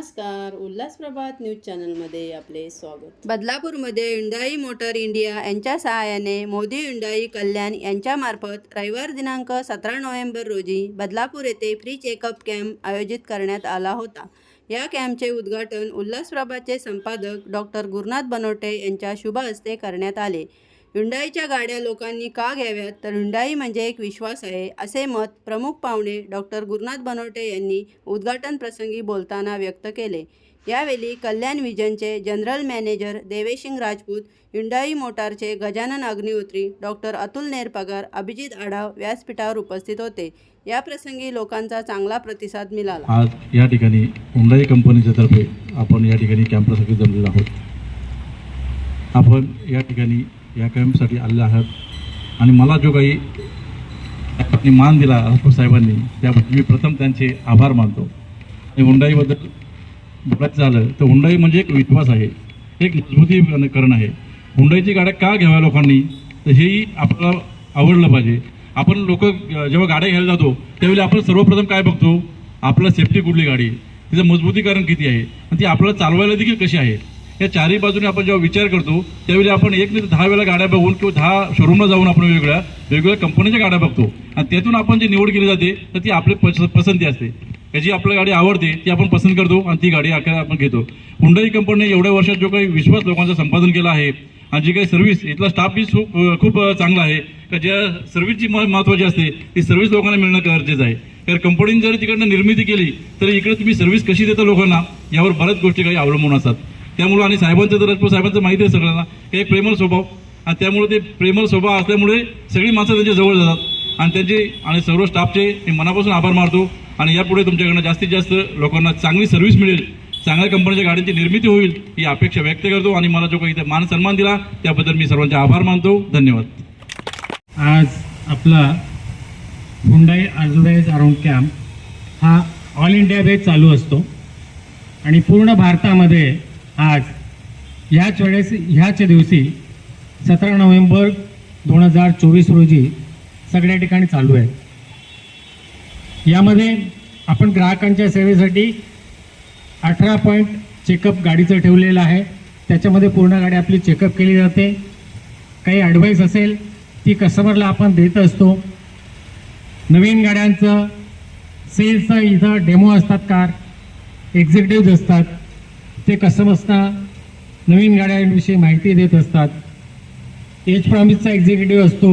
नमस्कार उल्हासप्रभात न्यूज चॅनलमध्ये आपले स्वागत. बदलापूरमध्ये इंडाई मोटर इंडिया यांच्या सहाय्याने मोदी इंडाई कल्याण यांच्यामार्फत रविवार दिनांक सतरा नोव्हेंबर रोजी बदलापूर येथे फ्री चेकअप कॅम्प आयोजित करण्यात आला होता. या कॅम्पचे उद्घाटन उल्हासप्रभातचे संपादक डॉक्टर गुरुनाथ बनोटे यांच्या शुभ हस्ते करण्यात आले. हुंडाईच्या गाड्या लोकांनी का घ्याव्यात? तर हुंडाई म्हणजे एक विश्वास आहे असे मत प्रमुख पाहुणे डॉक्टर गुरुनाथ बनोटे यांनी उद्घाटन प्रसंगी बोलताना व्यक्त केले. यावेळी Kalyan विजनचे general manager Devesingh Rajput Hyundai मोटारचे Gajanan Agnihotri doctor Atul Nerpagar Abhijit Adhav व्यासपीठावर उपस्थित होते. या प्रसंगी लोकांचा चांगला प्रतिसाद मिळाला. आज या ठिकाणी हुंडाई कंपनीच्या तर्फे आपण या ठिकाणी कॅम्पसाठी जमलेलो आहोत. आपण या ठिकाणी या कॅम्पसाठी आलेले आहात. आणि मला जो काही आपण मान दिला राजपूत साहेबांनी त्याबद्दल मी प्रथम त्यांचे आभार मानतो. आणि हुंडाईबद्दल बोलायचं झालं तर हुंडाई म्हणजे एक विश्वास आहे. एक मजबूतीकरण आहे. हुंडाईची गाड्या का घ्याव्या लोकांनी? तर हेही आपल्याला आवडलं पाहिजे. आपण लोक जेव्हा गाड्या घ्यायला जातो त्यावेळी आपण सर्वप्रथम काय बघतो? आपलं सेफ्टी कुठली गाडी? तिचं मजबूतीकरण किती आहे? आणि ती आपल्याला चालवायला देखील कशी आहे? या चारही बाजूने आपण जेव्हा विचार करतो त्यावेळी आपण एक नाही दहा वेळा गाड्या बघून किंवा दहा शोरूमला जाऊन आपण वेगवेगळ्या वेगवेगळ्या कंपनीच्या गाड्या बघतो. आणि त्यातून आपण जी निवड केली जाते तर ती आपली पस पसंती असते. याची आपल्याला गाडी आवडते ती आपण पसंत करतो आणि ती गाडी आकार आपण घेतो. हुंडाई कंपनीने एवढ्या वर्षात जो काही विश्वास लोकांचा संपादन केला आहे आणि जी काही सर्व्हिस इथला स्टाफही खूप खूप चांगला आहे. का ज्या सर्व्हिसची महत्त्वाची असते ती सर्व्हिस लोकांना मिळणं गरजेचं आहे. कारण कंपनीने जर तिकडनं निर्मिती केली तर इकडे तुम्ही सर्व्हिस कशी देता लोकांना यावर बऱ्याच गोष्टी काही अवलंबून असतात. त्यामुळं आणि साहेबांचं तर राजपूत साहेबांचं माहिती आहे सगळ्यांना हे प्रेमळ स्वभाव. आणि त्यामुळे ते प्रेमळ स्वभाव असल्यामुळे सगळी माणसं त्यांच्या जवळ जातात. आणि त्यांचे आणि सर्व स्टाफचे मी मनापासून आभार मानतो. आणि यापुढे तुमच्याकडनं जास्तीत जास्त लोकांना चांगली सर्व्हिस मिळेल. चांगल्या कंपनीच्या गाड्यांची निर्मिती होईल ही अपेक्षा व्यक्त करतो. आणि मला जो काही इथे मान सन्मान दिला त्याबद्दल मी सर्वांचे आभार मानतो. धन्यवाद. आज आपला हुंडाई ऑर्गनाइज अराउंड कॅम्प हा ऑल इंडिया बेस चालू असतो. आणि पूर्ण भारतामध्ये आज ह्याच वेळेस ह्याच दिवशी सतरा नोव्हेंबर दोन हजार चोवीस रोजी सगळ्या ठिकाणी चालू आहे. यामध्ये आपण ग्राहकांच्या सेवेसाठी अठरा पॉईंट चेकअप गाडीचं ठेवलेलं आहे. त्याच्यामध्ये पूर्ण गाडी आपली चेकअप केली जाते. काही ॲडवाईस असेल ती कस्टमरला आपण देत असतो. नवीन गाड्यांचं सेल्सचं इथं डेमो असतात कार एक्झिक्युटिव्ह असतात. ते कस्टमर्सना नवीन गाड्यांविषयी माहिती देत असतात. एज प्रॉमिसचा एक्झिक्युटिव्ह असतो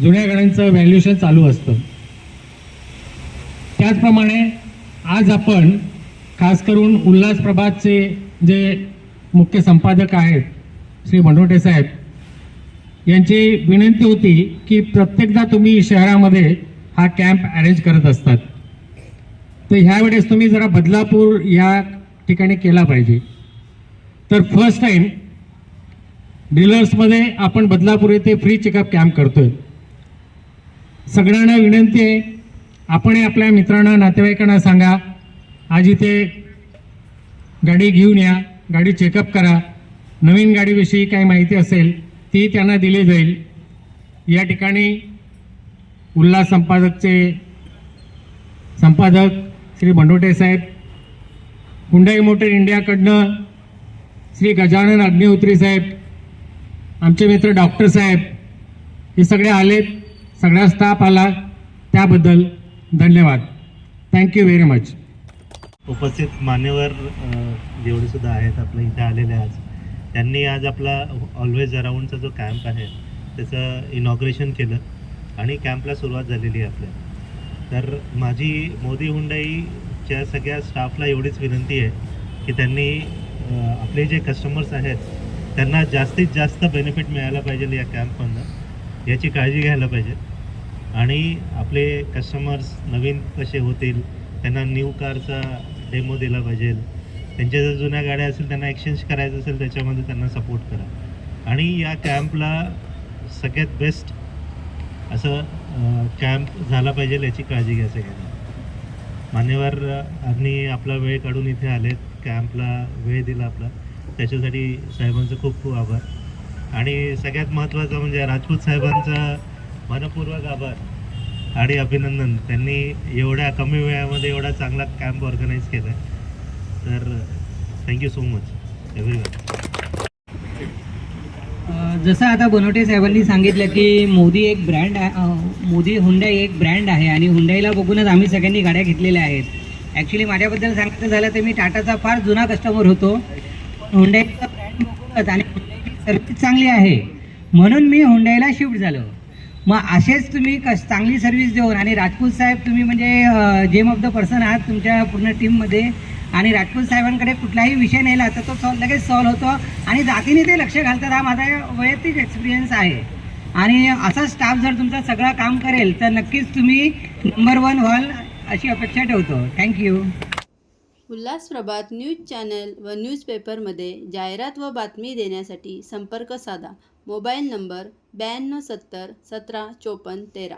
जुन्या गाड्यांचं व्हॅल्युएशन चालू असतं. त्याचप्रमाणे आज आपण खास करून उल्हास प्रभातचे जे मुख्य संपादक आहेत श्री मनोटे साहेब यांची विनंती होती की प्रत्येकदा तुम्ही शहरामध्ये हा कॅम्प अरेंज करत असतात. तर ह्यावेळेस तुम्ही जरा बदलापूर या ठिकाणी केला पाहिजे. तर फर्स्ट टाईम डीलर्समध्ये आपण बदलापूर येथे फ्री चेकअप कॅम्प करतोय. सगळ्यांना विनंती आहे आपण आपल्या मित्रांना नातेवाईकांना सांगा आज इथे गाडी घेऊन या गाडी चेकअप करा. नवीन गाडीविषयी काही माहिती असेल ती त्यांना दिली जाईल. या ठिकाणी उल्हास संपादकचे संपादक श्री बंडोटे साहेब हुंडाई मोटर इंडियाकडनं श्री गजानन अग्निहोत्री साहेब आमचे मित्र डॉक्टर साहेब हे सगळे आलेत सगळा स्टाफ आला त्याबद्दल धन्यवाद. थँक्यू व्हेरी मच उपस्थित मान्यवर जेवढे सुद्धा आहेत आपल्या इथे आलेले आज त्यांनी आज आपला ऑलवेज अराऊंडचा जो कॅम्प आहे त्याचं इनॉग्रेशन केलं आणि कॅम्पला सुरुवात झालेली आहे आपल्या. तर माझी मोदी आमच्या सगळ्या स्टाफला एवढीच विनंती आहे की त्यांनी आपले जे कस्टमर्स आहेत त्यांना जास्तीत जास्त बेनिफिट मिळायला पाहिजे या कॅम्पमधनं याची काळजी घ्यायला पाहिजे. आणि आपले कस्टमर्स नवीन कसे होतील त्यांना न्यू कारचा डेमो दिला पाहिजे. त्यांच्या जर जुन्या गाड्या असेल त्यांना एक्सचेंज करायचं असेल त्याच्यामध्ये त्यांना सपोर्ट करा. आणि या कॅम्पला सगळ्यात बेस्ट असं कॅम्प झाला पाहिजे याची काळजी घ्या सगळ्यांना. मान्यवर आणि आपला वेळ काढून इथे आलेत कॅम्पला वेळ दिला आपला. त्याच्यासाठी साहेबांचं खूप खूप आभार. आणि सगळ्यात महत्त्वाचं म्हणजे राजपूत साहेबांचा मनपूर्वक आभार आणि अभिनंदन. त्यांनी एवढ्या कमी वेळामध्ये एवढा चांगला कॅम्प ऑर्गनाईज केला तर थँक्यू सो मच एव्हरीवन जसं आता बनवटे साहेबांनी सांगितलं की मोदी एक ब्रँड आहे मोदी हुंडाई एक ब्रँड आहे आणि हुंडाईला बघूनच आम्ही सगळ्यांनी गाड्या घेतलेल्या आहेत. ॲक्च्युली माझ्याबद्दल सांगायचं झालं तर मी टाटाचा फार जुना कस्टमर होतो. हुंडाईचा ब्रँड बघूनच आणि सर्विस सर्व्हिस चांगली आहे. म्हणून मी हुंडाईला शिफ्ट झालो. मग असेच तुम्ही कस चांगली सर्व्हिस देऊन आणि राजपूत साहेब तुम्ही म्हणजे जेम ऑफ द पर्सन आहात तुमच्या पूर्ण टीममध्ये आणि राजपूत साहेबांकडे कुठलाही विषय नेला तर तो सॉल्व लगेच सॉल्व होतो. आणि जातीने ते लक्ष घालतात हा माझा वैयक्तिक एक्सपिरियन्स आहे. आणि असा स्टाफ जर तुमचा सगळं काम करेल तर नक्कीच तुम्ही नंबर वन व्हाल अशी अपेक्षा ठेवतो. Thank you Ulhas Prabhat news channel व न्यूजपेपरमध्ये जाहिरात व बातमी देण्यासाठी संपर्क साधा. मोबाईल नंबर ब्याण्णव सत्तर सतरा चोपन्न तेरा.